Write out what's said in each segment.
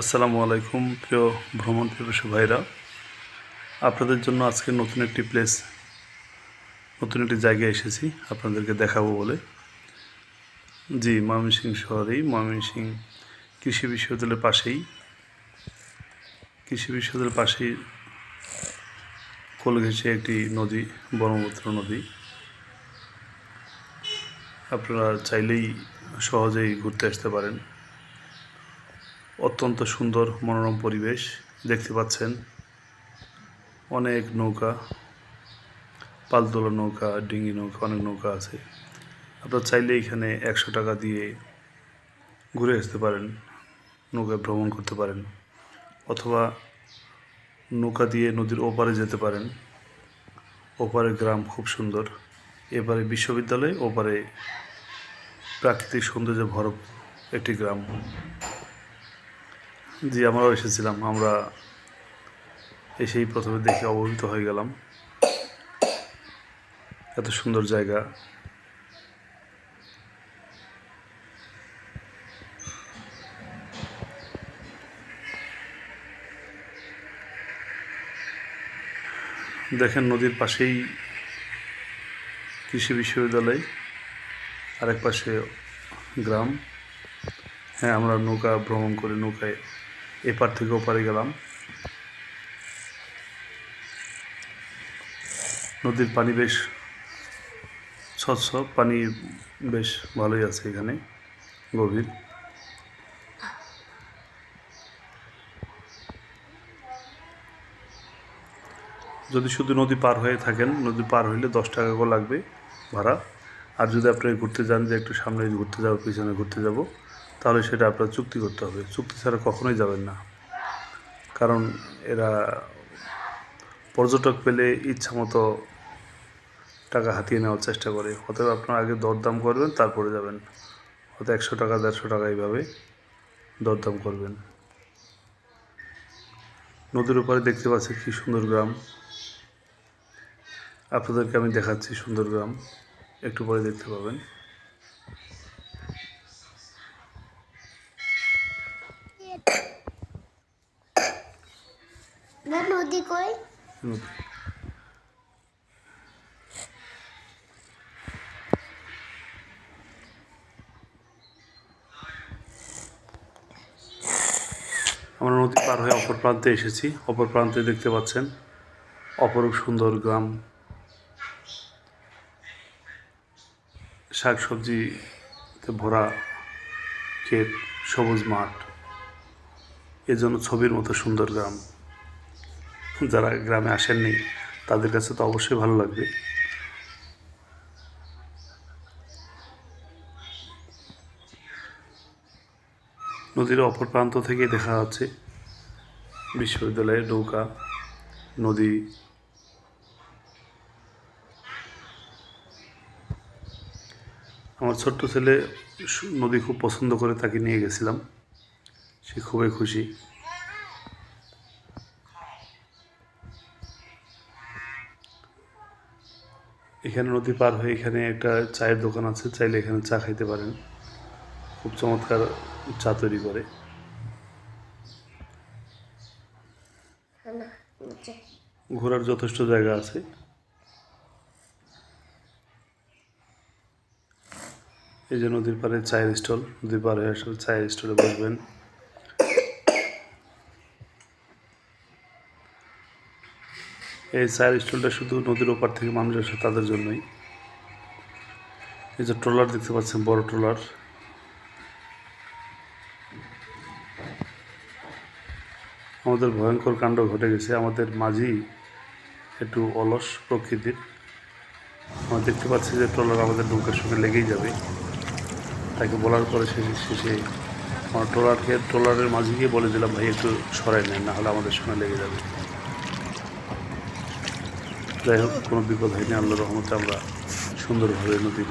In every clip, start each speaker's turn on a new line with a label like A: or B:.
A: আসসালামু আলাইকুম, প্রিয় ভ্রমণ পিপাসু ভাইরা। আপনাদের জন্য আজকে নতুন একটি প্লেস নতুন একটি জায়গায় এসেছি, আপনাদেরকে দেখাবো বলে। জি, ময়মনসিংহ শহরেই, ময়মনসিংহ কৃষি বিশ্ববিদ্যালয়ের পাশেই। কৃষি বিশ্ববিদ্যালয়ের পাশেই কোল ঘেঁষে একটি নদী, ব্রহ্মপুত্র নদী। আপনারা চাইলেই সহজেই ঘুরতে আসতে পারেন। অত্যন্ত সুন্দর মনোরম পরিবেশ দেখতে পাচ্ছেন। অনেক নৌকা, পালতোলা নৌকা, ডিঙি নৌকা, অনেক নৌকা আছে। আপনারা চাইলে এখানে একশো টাকা দিয়ে ঘুরে আসতে পারেন নৌকায় ভ্রমণ করতে পারেন, অথবা নৌকা দিয়ে নদীর ওপারে যেতে পারেন। ওপারে গ্রাম খুব সুন্দর। এপারে বিশ্ববিদ্যালয়, ওপারে প্রাকৃতিক সৌন্দর্যে ভরপ একটি গ্রাম। জি, আমরাও এসেছিলাম। আমরা এসেই প্রথমে দেখে অবহিত হয়ে গেলাম। এত সুন্দর জায়গা। দেখেন নদীর পাশেই কৃষি বিশ্ববিদ্যালয়, আরেক পাশে গ্রাম। হ্যাঁ আমরা নৌকা ভ্রমণ করে নৌকায় এপার থেকে ওপারে গেলাম। নদীর পানি বেশ স্বচ্ছ, পানি বেশ ভালোই আছে এখানে, গভীর। যদি শুধু নদী পার হয়ে থাকেন, নদী পার হইলে দশ টাকা করে লাগবে ভাড়া। আর যদি আপনি ঘুরতে যান যে একটু সামনে ঘুরতে যাব, পিছনে ঘুরতে যাব তাহলে সেটা আপনার চুক্তি করতে হবে। চুক্তি ছাড়া কখনোই যাবেন না। কারণ এরা পর্যটক পেলে ইচ্ছা মতো টাকা হাতিয়ে নেওয়ার চেষ্টা করে। অতএব আপনার আগে দরদাম করবেন, তারপরে যাবেন। হয়তো একশো টাকা, দেড়শো টাকা এইভাবে দরদাম করবেন। নদীর উপরে দেখতে পাচ্ছি কী সুন্দর গ্রাম। আপনাদেরকে আমি দেখাচ্ছি সুন্দর গ্রাম। একটু পরে দেখতে পাবেন। আমরা নদী পার হয়ে অপর প্রান্তে এসেছি। অপর প্রান্তে দেখতে পাচ্ছেন অপরূপ সুন্দর গ্রাম। শাক সবজিতে ভরা ক্ষেত, সবুজ মাঠ। এজন্য ছবির মতো সুন্দর গ্রাম। যারা গ্রামে আসেননি, তাদের কাছে তো অবশ্যই ভালো লাগবে। নদীর অপর প্রান্ত থেকে দেখা যাচ্ছে বিশ্ববিদ্যালয়ের নৌকা, নদী। আমার ছোট্ট ছেলে নদী খুব পছন্দ করে তাকে নিয়ে গেছিলাম। সে খুবই খুশি। এখানে নদী পার হয়ে এখানে একটা চায়ের দোকান আছে, চাইলে এখানে চা খাইতে পারেন। খুব চমৎকার চা তৈরি করে। ঘোরার যথেষ্ট জায়গা আছে। এই যে নদীর পাড়ে চায়ের স্টল, নদীর পাড়ে আসলে চায়ের স্টলে বসবেন। এই চায়ের স্টলটা শুধু নদীর ওপার থেকে মানুষ আসে তাদের জন্যই। এই যে ট্রলার দেখতে পাচ্ছেন, বড় ট্রলার। আমাদের ভয়ঙ্কর কাণ্ড ঘটে গেছে। আমাদের মাঝি একটু অলস প্রকৃতির। আমরা দেখতে পাচ্ছি যে ট্রলার আমাদের নৌকার সঙ্গে লেগেই যাবে। তাকে বলার পরে শেষে শেষে আমার ট্রলারকে ট্রলারের মাঝে গিয়ে বলে দিলাম, ভাই, একটু সরাই নেন না হলে আমাদের সঙ্গে লেগে যাবে। যাই হোক কোনো বিপদ হয়নি। আল্লাহ রহমতে আমরা সুন্দরভাবে নদীর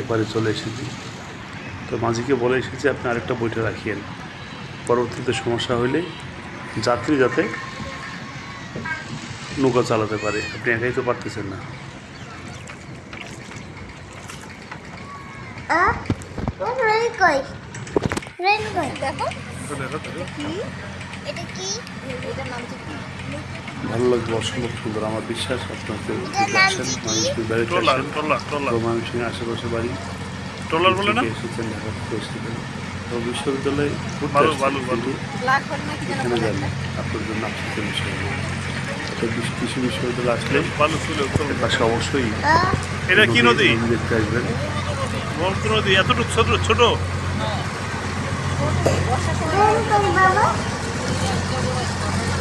A: এপারে চলে এসেছি। তো মাঝিকে বলে এসেছি আপনি আরেকটা বইটা রাখিয়েন। পরবর্তীতে সমস্যা হলে যাত্রী যাতে নৌকা চালাতে পারে। আপনি একাই তো পারতেছেন না।
B: দেখো। এটা কি? এটার নাম কি?
A: ভালো লাগবে অসম্ভব সুন্দর আমার বিশ্বাস আসেন? বাড়িতে আসেন মানুষের আশেপাশে বাড়ি।
C: ট্রলার বলে না?
A: এসেছেন ঢাকা থেকে এসেছেন তো বিশ্ববিদ্যালয়ে
C: ভালো,
A: এখানে যান আপনার জন্য বিষয়। তো কৃষি কৃষি বিশ্ববিদ্যালয়ে আসলে
C: ভালো ছিল উত্তম।
A: পাশে অবশ্যই
C: এটা কি নদী?
A: দেখতে আসবেন।
C: ব্রহ্মপুত্র নদী এতটুকু ছোট ছোট।
B: Thank you.